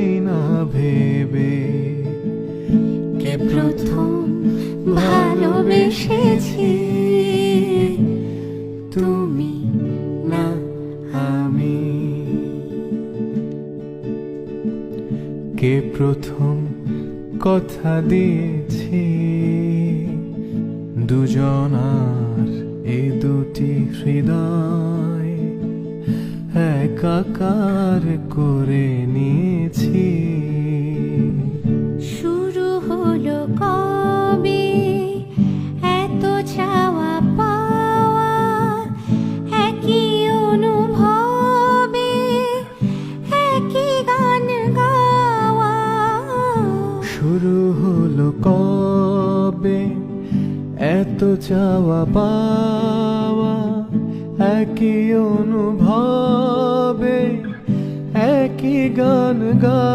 না ভেবে কে প্রথম ভালোবেসেছি? তুমি না আমি। কে প্রথম কথা দিয়েছি? দুজনার এই দুটি হৃদয়। একাকার করে নিয়েছি। শুরু হলো কবে? এত চাওয়া পাওয়া একই অনুভবে একই গান গাওয়া। শুরু হলো কবে? এত চাওয়া পাওয়া একই অনুভবে। একই গান গা